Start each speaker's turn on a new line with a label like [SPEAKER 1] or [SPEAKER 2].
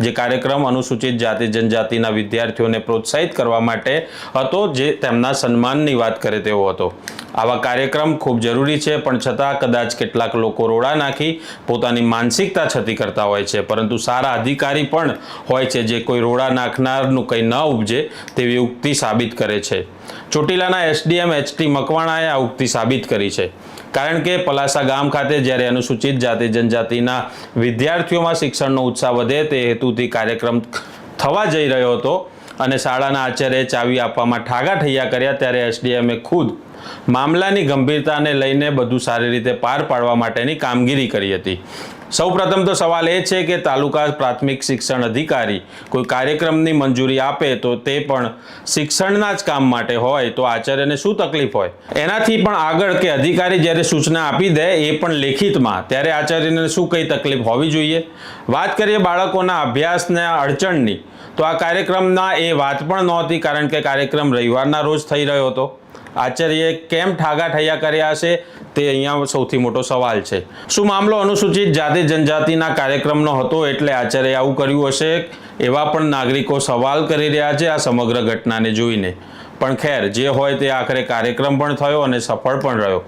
[SPEAKER 1] જે કાર્યક્રમ અનુસૂચિત જાતિ જનજાતિના વિદ્યાર્થીઓને પ્રોત્સાહિત કરવા માટે હતો, જે તેમના સન્માનની વાત કરે તેવો હતો. આવા કાર્યક્રમ ખૂબ જરૂરી છે, પણ છતાં કદાચ કેટલાક લોકો રોડા નાખી પોતાની માનસિકતા છતી કરતા હોય છે. પરંતુ સારા અધિકારી પણ હોય છે, જે કોઈ રોડા નાખનારનું કંઈ ન ઉપજે તેવી ઉક્તિ સાબિત કરે છે. ચોટીલાના એસડીએમ એચટી મકવાણાએ આ ઉક્તિ સાબિત કરી છે. કારણ કે પલાસા ગામ ખાતે જ્યારે અનુસૂચિત જાતિ જનજાતિના વિદ્યાર્થીઓમાં શિક્ષણનો ઉત્સાહ વધે તે હેતુથી કાર્યક્રમ થવા જઈ રહ્યો હતો અને શાળાના આચાર્યએ ચાવી આપવામાં ઠાગા ઠૈયા કર્યા ત્યારે એસડીએમએ ખુદ મામલાની ગંભીરતાને લઈને બધું સારી રીતે પાર પાડવા માટેની કામગીરી કરી હતી. સૌપ્રથમ તો સવાલ એ છે કે તાલુકા પ્રાથમિક શિક્ષણ અધિકારી કોઈ કાર્યક્રમની મંજૂરી આપે તો તે પણ શિક્ષણના જ કામ માટે હોય, તો આચાર્યને શું તકલીફ હોય? એનાથી પણ આગળ કે અધિકારી જ્યારે સૂચના આપી દે એ પણ લેખિતમાં, ત્યારે આચાર્યને શું કઈ તકલીફ હોવી જોઈએ? વાત કરીએ બાળકોના અભ્યાસના અડચણની, તો આ કાર્યક્રમના એ વાત પણ નહોતી, કારણ કે કાર્યક્રમ રવિવારના રોજ થઈ રહ્યો હતો. આચાર્યએ કેમ ઠાગા ઠૈયા કર્યા હશે તે અહીંયા સૌથી મોટો સવાલ છે. શું મામલો અનુસૂચિત જાતિ જનજાતિના કાર્યક્રમનો હતો એટલે આચાર્યએ આવું કર્યું હશે? એવા પણ નાગરિકો સવાલ કરી રહ્યા છે આ સમગ્ર ઘટનાને જોઈને. પણ ખેર, જે હોય તે આખરે કાર્યક્રમ પણ થયો અને સફળ પણ રહ્યો.